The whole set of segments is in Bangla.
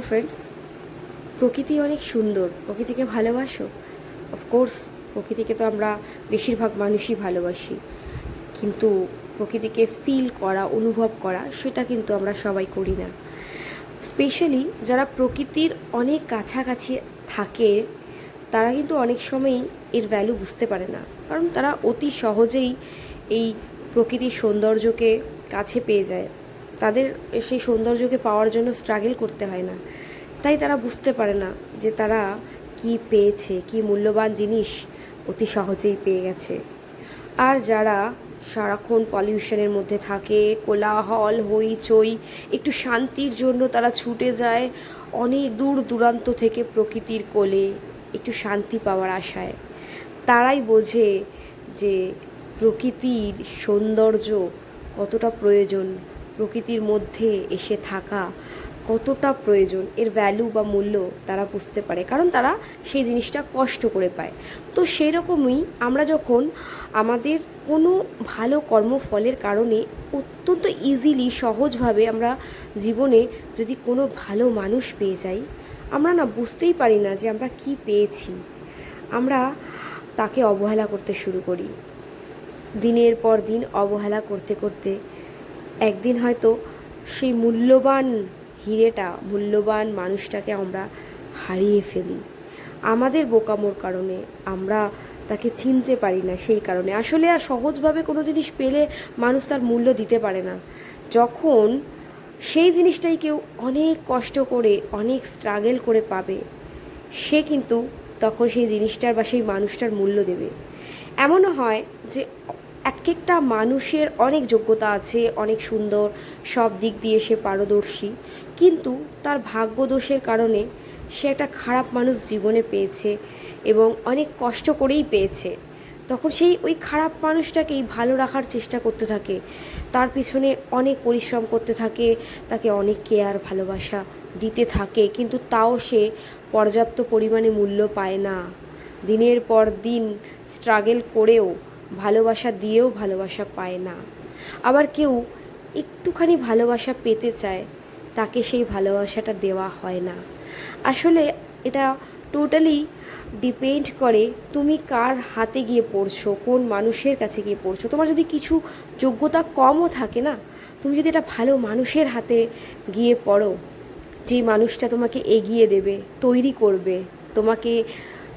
ফ্রেন্ডস প্রকৃতি অনেক সুন্দর। প্রকৃতিকে ভালোবাসো? অফকোর্স প্রকৃতিকে তো আমরা বেশিরভাগ মানুষই ভালোবাসি। কিন্তু প্রকৃতিকে ফিল করা, অনুভব করা, সেটা কিন্তু আমরা সবাই করি না। স্পেশালি যারা প্রকৃতির অনেক কাছাকাছি থাকে, তারা কিন্তু অনেক সময়ই এর ভ্যালু বুঝতে পারে না। কারণ তারা অতি সহজেই এই প্রকৃতির সৌন্দর্যকে কাছে পেয়ে যায়। তাদের সেই সৌন্দর্যকে পাওয়ার জন্য স্ট্রাগল করতে হয় না। তাই তারা বুঝতে পারে না যে তারা কি পেয়েছে, কি মূল্যবান জিনিস অতি সহজেই পেয়ে গেছে। আর যারা সারাক্ষণ পলিউশনের মধ্যে থাকে, কোলাহল, হইচই, একটু শান্তির জন্য তারা ছুটে যায়, অনেক দূর দূরান্ত থেকে প্রকৃতির কোলে একটু শান্তি পাওয়ার আশায়। তারাই বোঝে যে প্রকৃতির সৌন্দর্য কতটা প্রয়োজন প্রকৃতির মধ্যে এসে থাকা কতটা প্রয়োজন, এর ভ্যালু বা মূল্য তারা বুঝতে পারে। কারণ তারা সেই জিনিসটা কষ্ট করে পায়। তো সেই রকমই আমরা যখন আমাদের কোনো ভালো কর্মফলের কারণে অত্যন্ত ইজিলি সহজভাবে আমরা জীবনে যদি কোনো ভালো মানুষ পেয়ে যাই, আমরা না বুঝতেই পারি না যে আমরা কি পেয়েছি। আমরা তাকে অবহেলা করতে শুরু করি। দিনের পর দিন অবহেলা করতে করতে একদিন হয়তো সেই মূল্যবান হিরেটা, মূল্যবান মানুষটাকে আমরা হারিয়ে ফেলি। আমাদের বোকামোর কারণে আমরা তাকে চিনতে পারি না সেই কারণে। আসলে আর সহজভাবে কোনো জিনিস পেলে মানুষ তার মূল্য দিতে পারে না। যখন সেই জিনিসটাই কেউ অনেক কষ্ট করে, অনেক স্ট্রাগেল করে পাবে, সে কিন্তু তখন সেই জিনিসটার বা সেই মানুষটার মূল্য দেবে। এমনও হয় যে এক একটা মানুষের অনেক যোগ্যতা আছে, অনেক সুন্দর, সব দিক দিয়ে সে পারদর্শী। কিন্তু তার ভাগ্যদোষের কারণে সে একটা খারাপ মানুষ জীবনে পেয়েছে এবং অনেক কষ্ট করেই পেয়েছে। তখন সেই ওই খারাপ মানুষটাকেই ভালো রাখার চেষ্টা করতে থাকে। তার পিছনে অনেক পরিশ্রম করতে থাকে, তাকে অনেক কেয়ার ভালোবাসা দিতে থাকে, কিন্তু তাও সে পর্যাপ্ত পরিমাণে মূল্য পায় না। দিনের পর দিন স্ট্রাগল করেও ভালোবাসা দিয়েও ভালোবাসা পায় না। আবার কেউ একটুখানি ভালোবাসা পেতে চায়, তাকে সেই ভালোবাসাটা দেওয়া হয় না। আসলে এটা টোটালি ডিপেন্ড করে তুমি কার হাতে গিয়ে পড়ছো, কোন মানুষের কাছে গিয়ে পড়ছো। তোমার যদি কিছু যোগ্যতা কমও থাকে না, তুমি যদি এটা ভালো মানুষের হাতে গিয়ে পড়ো, যে মানুষটা তোমাকে এগিয়ে দেবে, তৈরি করবে, তোমাকে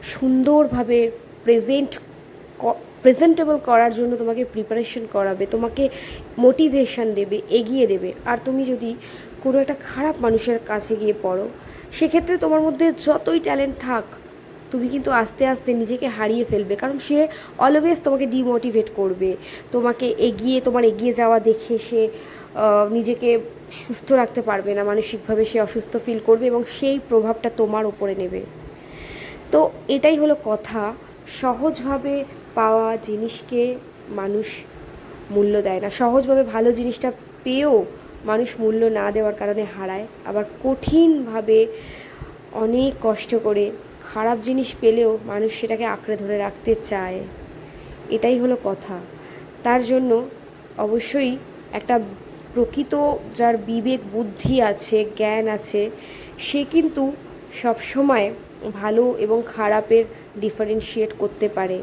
সুন্দরভাবে প্রেজেন্ট প্রেজেন্টেবল করার জন্য তোমাকে প্রিপারেশন করাবে, তোমাকে মোটিভেশন দেবে, এগিয়ে দেবে। আর তুমি যদি কোনো একটা খারাপ মানুষের কাছে গিয়ে পড়ো, সেক্ষেত্রে তোমার মধ্যে যতই ট্যালেন্ট থাক, তুমি কিন্তু আস্তে আস্তে নিজেকে হারিয়ে ফেলবে। কারণ সে অলওয়েজ তোমাকে ডিমোটিভেট করবে। তোমাকে এগিয়ে, তোমার এগিয়ে যাওয়া দেখে সে নিজেকে সুস্থ রাখতে পারবে না, মানসিকভাবে সে অসুস্থ ফিল করবে এবং সেই প্রভাবটা তোমার ওপরে নেবে। তো এটাই হলো কথা। সহজভাবে পাওয়া জিনিসকে মানুষ মূল্য দেয় না। সহজভাবে ভালো জিনিসটা পেয়েও মানুষ মূল্য না দেওয়ার কারণে হারায়। আবার কঠিনভাবে অনেক কষ্ট করে খারাপ জিনিস পেলেও মানুষ সেটাকে আঁকড়ে ধরে রাখতে চায়। এটাই হলো কথা। তার জন্য অবশ্যই একটা প্রকৃত যার বিবেক, বুদ্ধি আছে, জ্ঞান আছে, সে কিন্তু সবসময় ভালো এবং খারাপের ডিফারেন্সিয়েট করতে পারে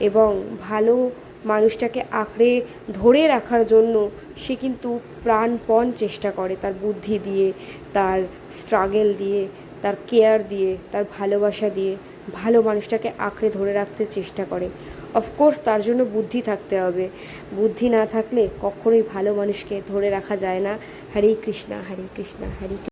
এবং ভালো মানুষটাকে আঁকড়ে ধরে রাখার জন্য সে কিন্তু প্রাণপণ চেষ্টা করে তার বুদ্ধি দিয়ে, তার স্ট্রাগেল দিয়ে, তার কেয়ার দিয়ে, তার ভালোবাসা দিয়ে ভালো মানুষটাকে আঁকড়ে ধরে রাখতে চেষ্টা করে। অফকোর্স তার জন্য বুদ্ধি থাকতে হবে। বুদ্ধি না থাকলে কখনোই ভালো মানুষকে ধরে রাখা যায় না। হরে কৃষ্ণা হরে কৃষ্ণা, হরে